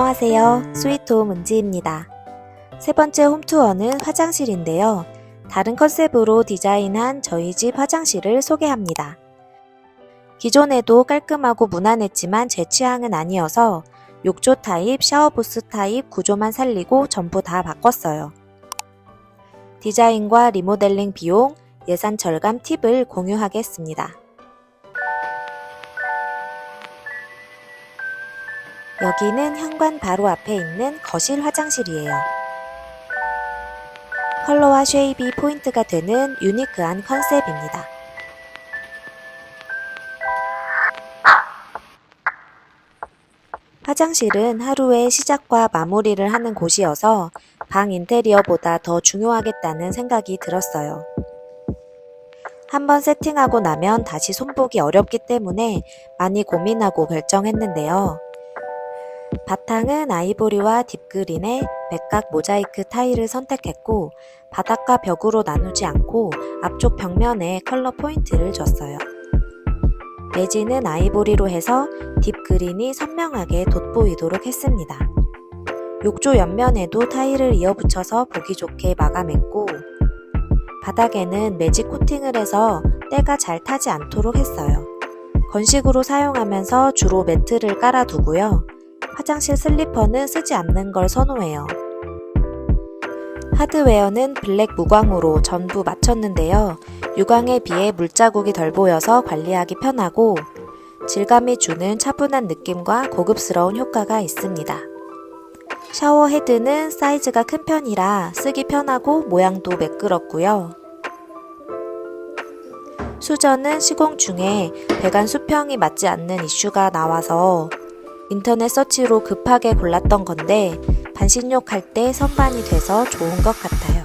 안녕하세요. 스위트홈 은지입니다. 세 번째 홈투어는 화장실인데요. 다른 컨셉으로 디자인한 저희 집 화장실을 소개합니다. 기존에도 깔끔하고 무난했지만 제 취향은 아니어서 욕조 타입, 샤워부스 타입 구조만 살리고 전부 다 바꿨어요. 디자인과 리모델링 비용, 예산 절감 팁을 공유하겠습니다. 여기는 현관 바로 앞에 있는 거실 화장실이에요. 컬러와 쉐입이 포인트가 되는 유니크한 컨셉입니다. 화장실은 하루의 시작과 마무리를 하는 곳이어서 방 인테리어보다 더 중요하겠다는 생각이 들었어요. 한번 세팅하고 나면 다시 손보기 어렵기 때문에 많이 고민하고 결정했는데요. 바탕은 아이보리와 딥그린의 백각 모자이크 타일을 선택했고 바닥과 벽으로 나누지 않고 앞쪽 벽면에 컬러 포인트를 줬어요. 매지는 아이보리로 해서 딥그린이 선명하게 돋보이도록 했습니다. 욕조 옆면에도 타일을 이어붙여서 보기 좋게 마감했고 바닥에는 매직 코팅을 해서 때가 잘 타지 않도록 했어요. 건식으로 사용하면서 주로 매트를 깔아두고요. 화장실 슬리퍼는 쓰지 않는 걸 선호해요. 하드웨어는 블랙 무광으로 전부 맞췄는데요. 유광에 비해 물자국이 덜 보여서 관리하기 편하고 질감이 주는 차분한 느낌과 고급스러운 효과가 있습니다. 샤워 헤드는 사이즈가 큰 편이라 쓰기 편하고 모양도 매끄럽고요. 수저는 시공 중에 배관 수평이 맞지 않는 이슈가 나와서 인터넷 서치로 급하게 골랐던 건데 반신욕 할 때 선반이 돼서 좋은 것 같아요.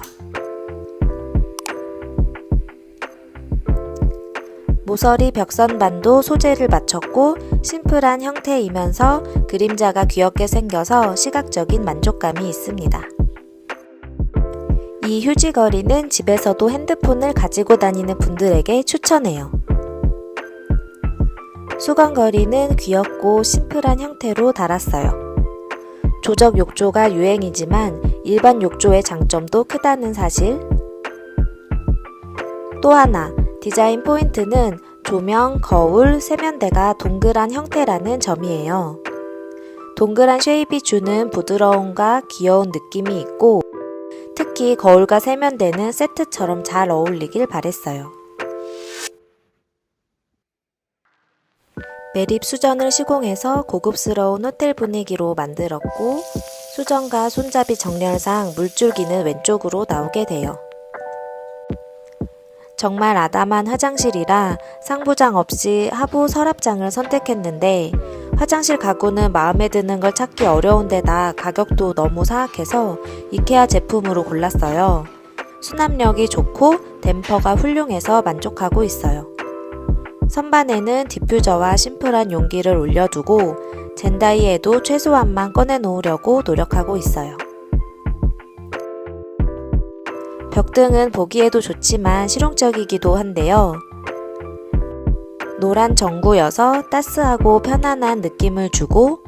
모서리 벽선반도 소재를 맞췄고 심플한 형태이면서 그림자가 귀엽게 생겨서 시각적인 만족감이 있습니다. 이 휴지거리는 집에서도 핸드폰을 가지고 다니는 분들에게 추천해요. 수건거리는 귀엽고 심플한 형태로 달았어요. 조적 욕조가 유행이지만 일반 욕조의 장점도 크다는 사실. 또 하나, 디자인 포인트는 조명, 거울, 세면대가 동그란 형태라는 점이에요. 동그란 쉐입이 주는 부드러움과 귀여운 느낌이 있고, 특히 거울과 세면대는 세트처럼 잘 어울리길 바랬어요. 매립 수전을 시공해서 고급스러운 호텔 분위기로 만들었고, 수전과 손잡이 정렬상 물줄기는 왼쪽으로 나오게 돼요. 정말 아담한 화장실이라 상부장 없이 하부 서랍장을 선택했는데 화장실 가구는 마음에 드는 걸 찾기 어려운 데다 가격도 너무 사악해서 이케아 제품으로 골랐어요. 수납력이 좋고 댐퍼가 훌륭해서 만족하고 있어요. 선반에는 디퓨저와 심플한 용기를 올려두고 젠다이에도 최소한만 꺼내 놓으려고 노력하고 있어요. 벽등은 보기에도 좋지만 실용적이기도 한데요. 노란 전구여서 따스하고 편안한 느낌을 주고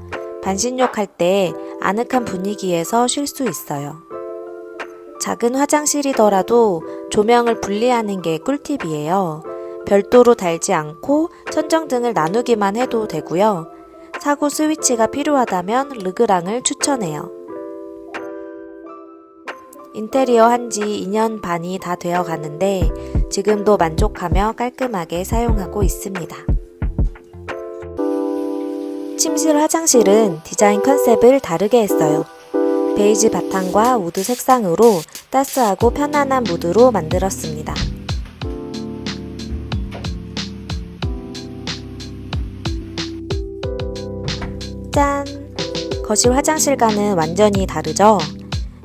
반신욕 할 때 아늑한 분위기에서 쉴 수 있어요. 작은 화장실이더라도 조명을 분리하는 게 꿀팁이에요. 별도로 달지 않고 천정 등을 나누기만 해도 되고요. 사고 스위치가 필요하다면 르그랑을 추천해요. 인테리어 한 지 2년 반이 다 되어 가는데 지금도 만족하며 깔끔하게 사용하고 있습니다. 침실 화장실은 디자인 컨셉을 다르게 했어요. 베이지 바탕과 우드 색상으로 따스하고 편안한 무드로 만들었습니다. 짠! 거실 화장실과는 완전히 다르죠?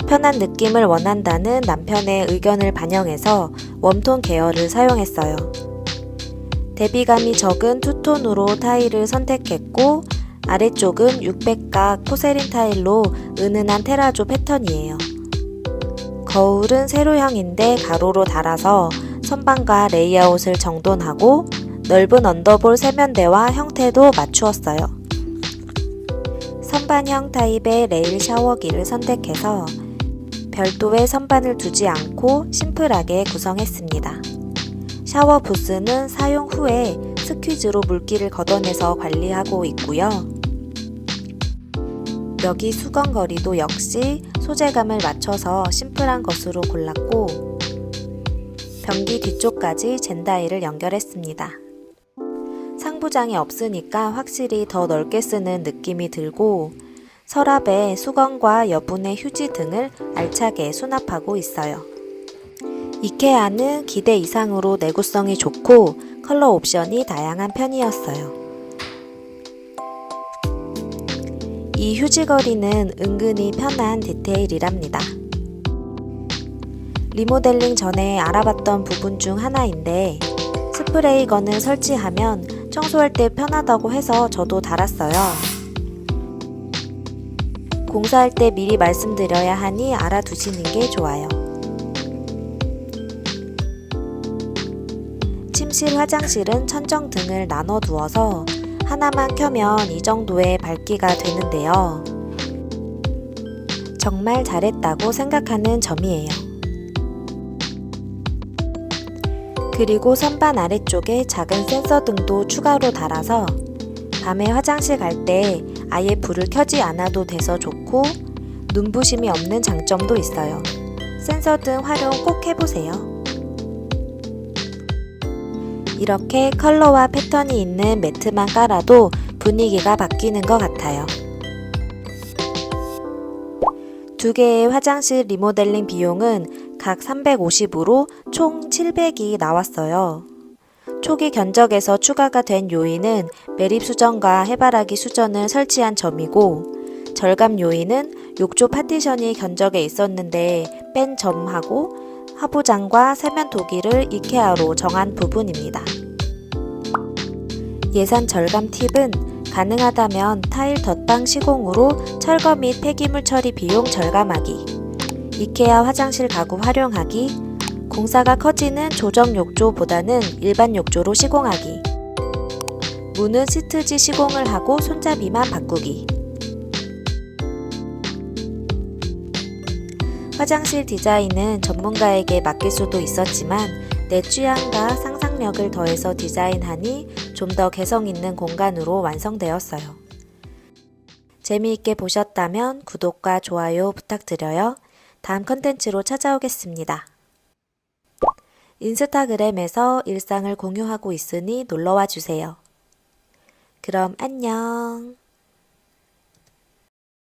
편한 느낌을 원한다는 남편의 의견을 반영해서 웜톤 계열을 사용했어요. 대비감이 적은 투톤으로 타일을 선택했고 아래쪽은 600각 포세린 타일로 은은한 테라조 패턴이에요. 거울은 세로형인데 가로로 달아서 선반과 레이아웃을 정돈하고 넓은 언더볼 세면대와 형태도 맞추었어요. 선반형 타입의 레일 샤워기를 선택해서 별도의 선반을 두지 않고 심플하게 구성했습니다. 샤워 부스는 사용 후에 스퀴즈로 물기를 걷어내서 관리하고 있고요. 여기 수건 거리도 역시 소재감을 맞춰서 심플한 것으로 골랐고 변기 뒤쪽까지 젠다이를 연결했습니다. 상부장이 없으니까 확실히 더 넓게 쓰는 느낌이 들고 서랍에 수건과 여분의 휴지 등을 알차게 수납하고 있어요. 이케아는 기대 이상으로 내구성이 좋고 컬러 옵션이 다양한 편이었어요. 이 휴지거리는 은근히 편한 디테일이랍니다. 리모델링 전에 알아봤던 부분 중 하나인데 스프레이건을 설치하면 청소할 때 편하다고 해서 저도 달았어요. 공사할 때 미리 말씀드려야 하니 알아두시는 게 좋아요. 침실 화장실은 천정 등을 나눠 두어서 하나만 켜면 이 정도의 밝기가 되는데요. 정말 잘했다고 생각하는 점이에요. 그리고 선반 아래쪽에 작은 센서 등도 추가로 달아서 밤에 화장실 갈 때 아예 불을 켜지 않아도 돼서 좋고 눈부심이 없는 장점도 있어요. 센서 등 활용 꼭 해보세요. 이렇게 컬러와 패턴이 있는 매트만 깔아도 분위기가 바뀌는 것 같아요. 두 개의 화장실 리모델링 비용은 각 350으로 총 700이 나왔어요. 초기 견적에서 추가가 된 요인은 매립 수전과 해바라기 수전을 설치한 점이고 절감 요인은 욕조 파티션이 견적에 있었는데 뺀 점하고 화보장과 세면 도기를 이케아로 정한 부분입니다. 예산 절감 팁은 가능하다면 타일 덧방 시공으로 철거 및 폐기물 처리 비용 절감하기, 이케아 화장실 가구 활용하기, 공사가 커지는 조정 욕조보다는 일반 욕조로 시공하기, 문은 시트지 시공을 하고 손잡이만 바꾸기, 화장실 디자인은 전문가에게 맡길 수도 있었지만 내 취향과 상상력을 더해서 디자인하니 좀 더 개성 있는 공간으로 완성되었어요. 재미있게 보셨다면 구독과 좋아요 부탁드려요. 다음 컨텐츠로 찾아오겠습니다. 인스타그램에서 일상을 공유하고 있으니 놀러와 주세요. 그럼 안녕.